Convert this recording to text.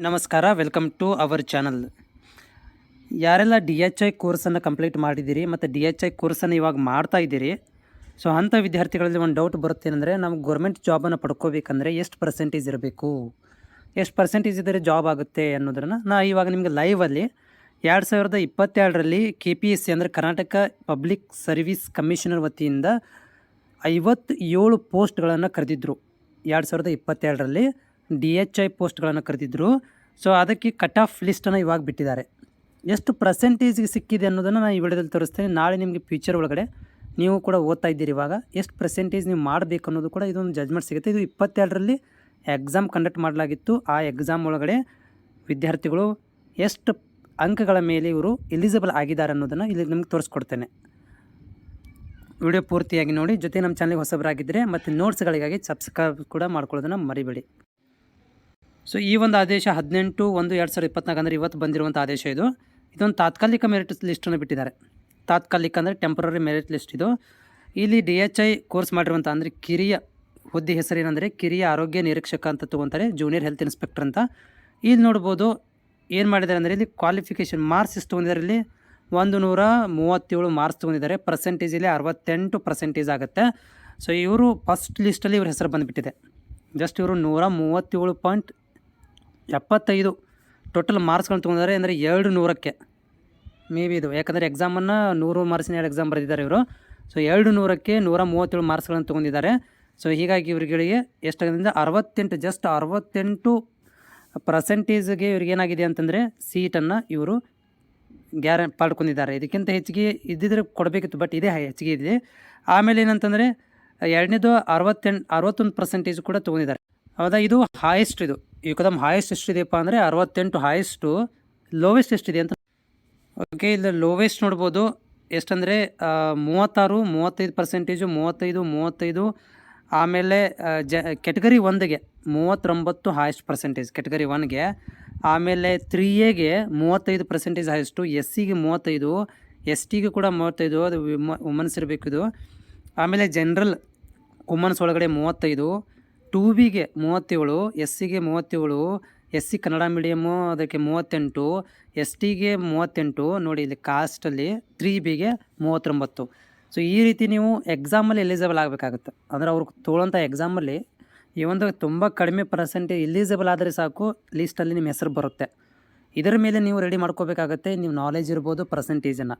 ನಮಸ್ಕಾರ welcome to our channel ಯಾರೆಲ್ಲ D H I ಕೋರ್ಸನ್ನು ಕಂಪ್ಲೀಟ್ ಮಾಡಿದ್ದೀರಿ ಮತ್ತು ಡಿ ಎಚ್ ಐ ಕೋರ್ಸನ್ನು ಇವಾಗ ಮಾಡ್ತಾ ಇದ್ದೀರಿ ಸೊ ಅಂಥ ವಿದ್ಯಾರ್ಥಿಗಳಲ್ಲಿ ಒಂದು ಡೌಟ್ ಬರುತ್ತೆ ಏನಂದರೆ ನಮ್ಗೆ ಗೌರ್ಮೆಂಟ್ ಜಾಬನ್ನು ಪಡ್ಕೋಬೇಕಂದ್ರೆ ಎಷ್ಟು ಪರ್ಸೆಂಟೇಜ್ ಇರಬೇಕು? ಎಷ್ಟು ಪರ್ಸೆಂಟೇಜ್ ಇದ್ದರೆ ಜಾಬ್ ಆಗುತ್ತೆ ಅನ್ನೋದನ್ನು ನಾ ಇವಾಗ ನಿಮಗೆ ಲೈವಲ್ಲಿ ಎರಡು ಸಾವಿರದ ಇಪ್ಪತ್ತೆರಡರಲ್ಲಿ ಕೆ ಪಿ ಎಸ್ ಸಿ ಅಂದರೆ ಕರ್ನಾಟಕ ಪಬ್ಲಿಕ್ ಸರ್ವಿಸ್ ಕಮಿಷನರ್ ವತಿಯಿಂದ ಐವತ್ತೇಳು ಪೋಸ್ಟ್ಗಳನ್ನು ಕರೆದಿದ್ದರು ಎರಡು ಸಾವಿರದ ಇಪ್ಪತ್ತೆರಡರಲ್ಲಿ ಡಿ ಎಚ್ ಐ ಪೋಸ್ಟ್ಗಳನ್ನು ಕರೆದಿದ್ದರು ಸೊ ಅದಕ್ಕೆ ಕಟ್ ಆಫ್ ಲಿಸ್ಟನ್ನು ಇವಾಗ ಬಿಟ್ಟಿದ್ದಾರೆ. ಎಷ್ಟು ಪರ್ಸೆಂಟೇಜ್ಗೆ ಸಿಕ್ಕಿದೆ ಅನ್ನೋದನ್ನು ನಾನು ಈ ವಿಡಿಯೋದಲ್ಲಿ ತೋರಿಸ್ತೇನೆ. ನಾಳೆ ನಿಮಗೆ ಫ್ಯೂಚರ್ ಒಳಗಡೆ ನೀವು ಕೂಡ ಓದ್ತಾ ಇದ್ದೀರಿ ಇವಾಗ. ಎಷ್ಟು ಪರ್ಸೆಂಟೇಜ್ ನೀವು ಮಾಡಬೇಕು ಅನ್ನೋದು ಕೂಡ ಇದೊಂದು ಜಜ್ಮೆಂಟ್ ಸಿಗುತ್ತೆ. ಇದು ಇಪ್ಪತ್ತೆರಡರಲ್ಲಿ ಎಕ್ಸಾಮ್ ಕಂಡಕ್ಟ್ ಮಾಡಲಾಗಿತ್ತು. ಆ ಎಕ್ಸಾಮ್ ಒಳಗಡೆ ವಿದ್ಯಾರ್ಥಿಗಳು ಎಷ್ಟು ಅಂಕಗಳ ಮೇಲೆ ಇವರು ಎಲಿಜಿಬಲ್ ಆಗಿದ್ದಾರೆ ಅನ್ನೋದನ್ನು ಇಲ್ಲಿ ನಿಮ್ಗೆ ತೋರಿಸ್ಕೊಡ್ತೇನೆ. ವಿಡಿಯೋ ಪೂರ್ತಿಯಾಗಿ ನೋಡಿ. ಜೊತೆ ನಮ್ಮ ಚಾನಲ್ಗೆ ಹೊಸಬರಾಗಿದ್ದರೆ ಮತ್ತು ನೋಟ್ಸ್ಗಳಿಗಾಗಿ ಸಬ್ಸ್ಕ್ರೈಬ್ ಕೂಡ ಮಾಡ್ಕೊಳ್ಳೋದನ್ನು ಮರಿಬೇಡಿ. ಸೊ ಈ ಒಂದು ಆದೇಶ ಹದಿನೆಂಟು ಒಂದು ಎರಡು ಸಾವಿರದ ಇಪ್ಪತ್ನಾಲ್ಕು ಅಂದರೆ ಇವತ್ತು ಬಂದಿರುವಂಥ ಆದೇಶ ಇದು. ಇದೊಂದು ತಾತ್ಕಾಲಿಕ ಮೆರಿಟ್ ಲಿಸ್ಟನ್ನು ಬಿಟ್ಟಿದ್ದಾರೆ. ತಾತ್ಕಾಲಿಕ ಅಂದರೆ ಟೆಂಪ್ರರಿ ಮೆರಿಟ್ ಲಿಸ್ಟ್ ಇದು. ಇಲ್ಲಿ ಡಿ ಎಚ್ ಐ ಕೋರ್ಸ್ ಮಾಡಿರುವಂಥ ಅಂದರೆ ಕಿರಿಯ ಹುದ್ದೆ ಹೆಸರೇನೆಂದರೆ ಕಿರಿಯ ಆರೋಗ್ಯ ನಿರೀಕ್ಷಕ ಅಂತ ತೊಗೊತಾರೆ ಜೂನಿಯರ್ ಹೆಲ್ತ್ ಇನ್ಸ್ಪೆಕ್ಟರ್ ಅಂತ. ಇಲ್ಲಿ ನೋಡ್ಬೋದು ಏನು ಮಾಡಿದ್ದಾರೆ ಅಂದರೆ ಇಲ್ಲಿ ಕ್ವಾಲಿಫಿಕೇಷನ್ ಮಾರ್ಕ್ಸ್ ಎಷ್ಟು ತೊಗೊಂಡಿದ್ದಾರೆ ಇಲ್ಲಿ? ಒಂದು ನೂರ ಮೂವತ್ತೇಳು ಮಾರ್ಕ್ಸ್ ತೊಗೊಂಡಿದ್ದಾರೆ. ಪರ್ಸೆಂಟೇಜ್ ಇಲ್ಲಿ ಅರವತ್ತೆಂಟು ಪರ್ಸೆಂಟೇಜ್ ಆಗುತ್ತೆ. ಸೊ ಇವರು ಫಸ್ಟ್ ಲಿಸ್ಟಲ್ಲಿ ಇವ್ರ ಹೆಸರು ಬಂದುಬಿಟ್ಟಿದೆ. ಜಸ್ಟ್ ಇವರು ನೂರ ಮೂವತ್ತೇಳು ಪಾಯಿಂಟ್ ಎಪ್ಪತ್ತೈದು ಟೋಟಲ್ ಮಾರ್ಕ್ಸ್ಗಳು ತೊಗೊಂಡಿದ್ದಾರೆ, ಅಂದರೆ ಎರಡು ನೂರಕ್ಕೆ. ಮೇ ಬಿ ಇದು. ಯಾಕಂದರೆ ಎಕ್ಸಾಮನ್ನು ನೂರು ಮಾರ್ಕ್ಸಿನ ಎರಡು ಎಕ್ಸಾಮ್ ಬರೆದಿದ್ದಾರೆ ಇವರು. ಸೊ ಎರಡು ನೂರಕ್ಕೆ ನೂರ ಮೂವತ್ತೇಳು ಮಾರ್ಕ್ಸ್ಗಳನ್ನು ತೊಗೊಂಡಿದ್ದಾರೆ. ಸೊ ಹೀಗಾಗಿ ಇವರುಗಳಿಗೆ ಎಷ್ಟಾಗಿದೆ ಅರವತ್ತೆಂಟು ಜಸ್ಟ್ ಅರವತ್ತೆಂಟು ಪರ್ಸೆಂಟೇಜ್ಗೆ ಇವ್ರಿಗೆ ಏನಾಗಿದೆ ಅಂತಂದರೆ ಸೀಟನ್ನು ಇವರು ಗ್ಯಾರ, ಪಡ್ಕೊಂಡಿದ್ದಾರೆ. ಇದಕ್ಕಿಂತ ಹೆಚ್ಚಿಗೆ ಇದ್ದಿದ್ರೆ ಕೊಡಬೇಕಿತ್ತು ಬಟ್ ಇದೇ ಹೆಚ್ಚಿಗೆ ಇದೆ. ಆಮೇಲೆ ಏನಂತಂದರೆ ಎರಡನೇದು ಅರವತ್ತೆಂಟು, ಅರವತ್ತೊಂದು ಪರ್ಸೆಂಟೇಜ್ ಕೂಡ ತೊಗೊಂಡಿದ್ದಾರೆ. ಹೌದಾ? ಇದು ಹಾಯೆಸ್ಟ್ ಇದು. ಈ ಕದಮ್ ಹಾಯೆಸ್ಟ್ ಎಷ್ಟಿದೆಯಪ್ಪ ಅಂದರೆ ಅರವತ್ತೆಂಟು ಹಾಯೆಸ್ಟು ಲೋವೆಸ್ಟ್ ಎಷ್ಟಿದೆ ಅಂತ. ಓಕೆ ಇಲ್ಲಿ ಲೋವೆಸ್ಟ್ ನೋಡ್ಬೋದು. ಎಷ್ಟಂದರೆ ಮೂವತ್ತಾರು, ಮೂವತ್ತೈದು ಪರ್ಸೆಂಟೇಜು ಮೂವತ್ತೈದು ಮೂವತ್ತೈದು, ಆಮೇಲೆ ಜ ಕೆಟಗರಿ ಒಂದಿಗೆ ಮೂವತ್ತೊಂಬತ್ತು ಹಾಯೆಸ್ಟ್ ಪರ್ಸೆಂಟೇಜ್ ಕೆಟಗರಿ ಒನ್ಗೆ ಆಮೇಲೆ ತ್ರೀ ಎಗೆ ಮೂವತ್ತೈದು ಪರ್ಸೆಂಟೇಜ್ ಹಾಯೆಸ್ಟು ಎಸ್ ಸಿಗೆ ಮೂವತ್ತೈದು ಎಸ್ ಟಿಗೆ ಕೂಡ ಮೂವತ್ತೈದು, ಅದು ವಿಮ ವುಮನ್ಸ್ ಇರಬೇಕು ಇದು. ಆಮೇಲೆ ಜನ್ರಲ್ ವುಮನ್ಸ್ ಒಳಗಡೆ ಮೂವತ್ತೈದು ಟೂ ಬಿಗೆ ಮೂವತ್ತೇಳು ಎಸ್ ಸಿಗೆ ಮೂವತ್ತೇಳು ಎಸ್ ಸಿ ಕನ್ನಡ ಮೀಡಿಯಮ್ಮು ಅದಕ್ಕೆ ಮೂವತ್ತೆಂಟು ಎಸ್ ಟಿಗೆ ಮೂವತ್ತೆಂಟು, ನೋಡಿ ಇಲ್ಲಿ ಕಾಸ್ಟಲ್ಲಿ ತ್ರೀ ಬಿಗೆ ಮೂವತ್ತೊಂಬತ್ತು. ಸೊ ಈ ರೀತಿ ನೀವು ಎಕ್ಸಾಮಲ್ಲಿ ಎಲಿಜಿಬಲ್ ಆಗಬೇಕಾಗುತ್ತೆ. ಅಂದರೆ ಅವ್ರಿಗೆ ತೊಗೊಳ್ಳೋಂಥ ಎಕ್ಸಾಮಲ್ಲಿ ಈ ಒಂದು ತುಂಬ ಕಡಿಮೆ ಪರ್ಸೆಂಟೇಜ್ ಎಲಿಜಿಬಲ್ ಆದರೆ ಸಾಕು ಲೀಸ್ಟಲ್ಲಿ ನಿಮ್ಮ ಹೆಸರು ಬರುತ್ತೆ. ಇದರ ಮೇಲೆ ನೀವು ರೆಡಿ ಮಾಡ್ಕೋಬೇಕಾಗತ್ತೆ, ನೀವು ನಾಲೆಜ್ ಇರ್ಬೋದು ಪರ್ಸೆಂಟೇಜನ್ನು